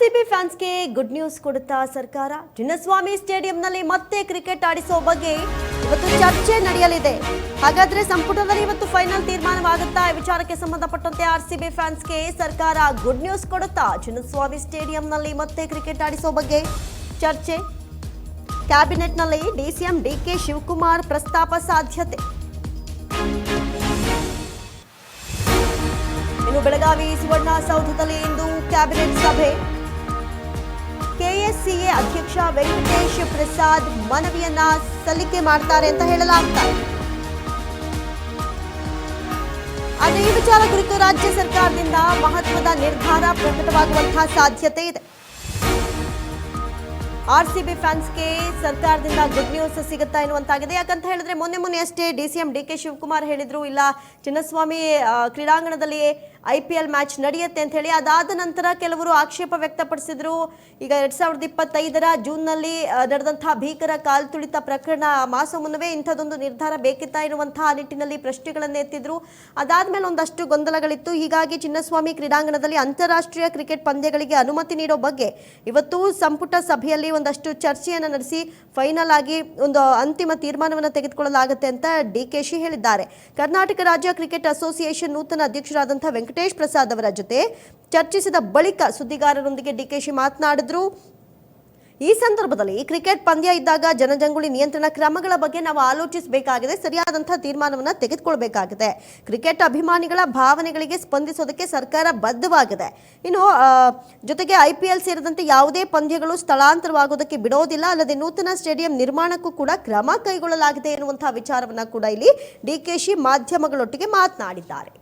RCB ಫ್ಯಾನ್ಸ್ಗೆ good news ಕೊಡುತ್ತಾ ಸರ್ಕಾರ? ಚಿನ್ನಸ್ವಾಮಿ ಸ್ಟೇಡಿಯಂನಲ್ಲಿ ಮತ್ತೆ ಕ್ರಿಕೆಟ್ ಆಡಿಸೋ ಬಗ್ಗೆ ಇವತ್ತು ಚರ್ಚೆ ನಡೆಯಲಿದೆ. ಹಾಗಾದ್ರೆ ಸಂಪುಟದಲ್ಲಿ ಇವತ್ತು ಫೈನಲ್ ತೀರ್ಮಾನವಾಗುತ್ತಾ? ಈ ವಿಚಾರಕ್ಕೆ ಸಂಬಂಧಪಟ್ಟಂತೆ ಆರ್ಸಿಬಿ ಫ್ಯಾನ್ಸ್ಗೆ ಸರ್ಕಾರ ಗುಡ್ ನ್ಯೂಸ್ ಕೊಡುತ್ತಾ? ಚಿನ್ನಸ್ವಾಮಿ ಸ್ಟೇಡಿಯಂನಲ್ಲಿ ಮತ್ತೆ ಕ್ರಿಕೆಟ್ ಆಡಿಸೋ ಬಗ್ಗೆ ಚರ್ಚೆ? ಕ್ಯಾಬಿನೆಟ್ನಲ್ಲಿ ಡಿಸಿಎಂ ಡಿಕೆ ಶಿವಕುಮಾರ್ ಪ್ರಸ್ತಾಪ ಸಾಧ್ಯತೆ. ಇನ್ನು ಬೆಳಗಾವಿ ಸುವರ್ಣ ಸೌಧದಲ್ಲಿ ಇಂದು ಕ್ಯಾಬಿನೆಟ್ ಸಭೆ. ಅಧ್ಯಕ್ಷ ವೆಂಕಟೇಶ್ ಪ್ರಸಾದ್ ಮನವಿಯನ್ನ ಸಲ್ಲಿಕೆ ಮಾಡ್ತಾರೆ ಅಂತ ಹೇಳಲಾಗ್ತಾ ಅದೇ ಈ ವಿಚಾರ ಕುರಿತು ರಾಜ್ಯ ಸರ್ಕಾರದಿಂದ ಮಹತ್ವದ ನಿರ್ಧಾರ ಪ್ರಕಟವಾಗುವಂತಹ ಸಾಧ್ಯತೆ ಇದೆ. ಆರ್ಸಿಬಿ ಫ್ಯಾನ್ಸ್ಗೆ ಸರ್ಕಾರದಿಂದ ಗುಡ್ ನ್ಯೂಸ್ ಸಿಗುತ್ತಾ ಎನ್ನುವಂತಾಗಿದೆ. ಯಾಕಂತ ಹೇಳಿದ್ರೆ ಮೊನ್ನೆ ಮೊನ್ನೆ ಅಷ್ಟೇ D C M D K Shivakumar ಹೇಳಿದ್ರು, ಇಲ್ಲ ಚಿನ್ನಸ್ವಾಮಿ ಕ್ರೀಡಾಂಗಣದಲ್ಲಿ ಐ ಪಿ ಎಲ್ ಮ್ಯಾಚ್ ನಡೆಯುತ್ತೆ ಅಂತ ಹೇಳಿ ಅದಾದ ನಂತರ ಕೆಲವರು ಆಕ್ಷೇಪ ವ್ಯಕ್ತಪಡಿಸಿದ್ರು. ಈಗ ಎರಡ್ ಸಾವಿರದ ಇಪ್ಪತ್ತೈದರ ಜೂನ್ನಲ್ಲಿ ನಲ್ಲಿ ನಡೆದಂತಹ ಭೀಕರ ಕಾಲ್ತುಳಿತ ಪ್ರಕರಣ ಮಾಸ ಮುನ್ನವೇ ಇಂಥದ್ದೊಂದು ನಿರ್ಧಾರ ಬೇಕಿತ್ತಾ ಇರುವಂತಹ ನಿಟ್ಟಿನಲ್ಲಿ ಪ್ರಶ್ನೆಗಳನ್ನು ಎತ್ತಿದ್ರು. ಅದಾದ್ಮೇಲೆ ಒಂದಷ್ಟು ಗೊಂದಲಗಳಿತ್ತು. ಹೀಗಾಗಿ ಚಿನ್ನಸ್ವಾಮಿ ಕ್ರೀಡಾಂಗಣದಲ್ಲಿ ಅಂತಾರಾಷ್ಟ್ರೀಯ ಕ್ರಿಕೆಟ್ ಪಂದ್ಯಗಳಿಗೆ ಅನುಮತಿ ನೀಡೋ ಬಗ್ಗೆ ಇವತ್ತು ಸಂಪುಟ ಸಭೆಯಲ್ಲಿ ಒಂದಷ್ಟು ಚರ್ಚೆಯನ್ನು ನಡೆಸಿ ಫೈನಲ್ ಆಗಿ ಒಂದು ಅಂತಿಮ ತೀರ್ಮಾನವನ್ನು ತೆಗೆದುಕೊಳ್ಳಲಾಗುತ್ತೆ ಅಂತ ಡಿ ಕೆ ಶಿ ಹೇಳಿದ್ದಾರೆ. ಕರ್ನಾಟಕ ರಾಜ್ಯ ಕ್ರಿಕೆಟ್ ಅಸೋಸಿಯೇಷನ್ ನೂತನ ಅಧ್ಯಕ್ಷರಾದಂತಹ ವೆಂಕಟೇಶ್ ಪ್ರಸಾದ್ ಅವರ ಜೊತೆ ಚರ್ಚಿಸಿದ ಬಳಿಕ ಸುದ್ದಿಗಾರರೊಂದಿಗೆ ಡಿ ಕೆ ಶಿ ಮಾತನಾಡಿದ್ರು. ಈ ಸಂದರ್ಭದಲ್ಲಿ ಕ್ರಿಕೆಟ್ ಪಂದ್ಯ ಇದ್ದಾಗ ಜನಜಂಗುಳಿ ನಿಯಂತ್ರಣ ಕ್ರಮಗಳ ಬಗ್ಗೆ ನಾವು ಆಲೋಚಿಸಬೇಕಾಗಿದೆ, ಸರಿಯಾದಂತಹ ತೀರ್ಮಾನವನ್ನು ತೆಗೆದುಕೊಳ್ಬೇಕಾಗಿದೆ. ಕ್ರಿಕೆಟ್ ಅಭಿಮಾನಿಗಳ ಭಾವನೆಗಳಿಗೆ ಸ್ಪಂದಿಸೋದಕ್ಕೆ ಸರ್ಕಾರ ಬದ್ಧವಾಗಿದೆ. ಇನ್ನು ಜೊತೆಗೆ ಐ ಪಿ ಎಲ್ ಸೇರಿದಂತೆ ಯಾವುದೇ ಪಂದ್ಯಗಳು ಸ್ಥಳಾಂತರವಾಗೋದಕ್ಕೆ ಬಿಡೋದಿಲ್ಲ, ಅಲ್ಲದೆ ನೂತನ ಸ್ಟೇಡಿಯಂ ನಿರ್ಮಾಣಕ್ಕೂ ಕೂಡ ಕ್ರಮ ಕೈಗೊಳ್ಳಲಾಗಿದೆ ಎನ್ನುವಂತಹ ವಿಚಾರವನ್ನು ಕೂಡ ಇಲ್ಲಿ ಡಿ ಕೆ ಶಿ ಮಾಧ್ಯಮಗಳೊಟ್ಟಿಗೆ ಮಾತನಾಡಿದ್ದಾರೆ.